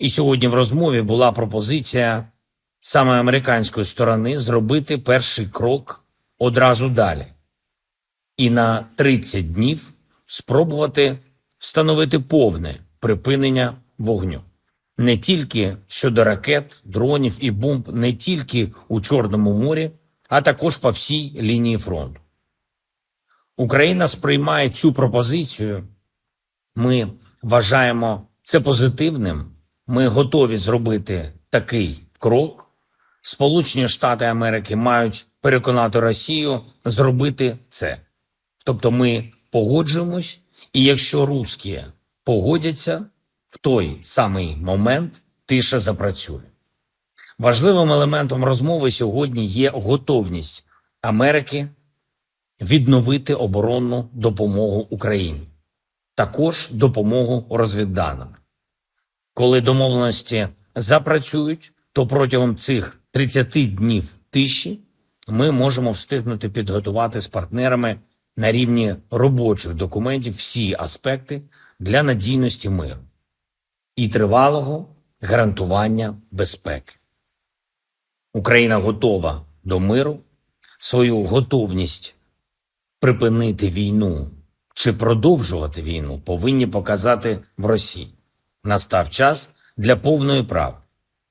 І сьогодні в розмові була пропозиція саме американської сторони зробити перший крок одразу далі і на 30 днів спробувати встановити повне припинення вогню. Не тільки щодо ракет, дронів і бомб, не тільки у Чорному морі, а також по всій лінії фронту. Україна сприймає цю пропозицію. Ми вважаємо це позитивним. Ми готові зробити такий крок. Сполучені Штати Америки мають переконати Росію зробити це. Тобто ми погоджуємось, і якщо русські погодяться, в той самий момент тиша запрацює. Важливим елементом розмови сьогодні є готовність Америки відновити оборонну допомогу Україні, також допомогу розвідданим. Коли домовленості запрацюють, то протягом цих 30 днів тиші ми можемо встигнути підготувати з партнерами на рівні робочих документів всі аспекти для надійності миру і тривалого гарантування безпеки. Україна готова до миру, свою готовність припинити війну чи продовжувати війну повинні показати в Росії. Настав час для повної правди.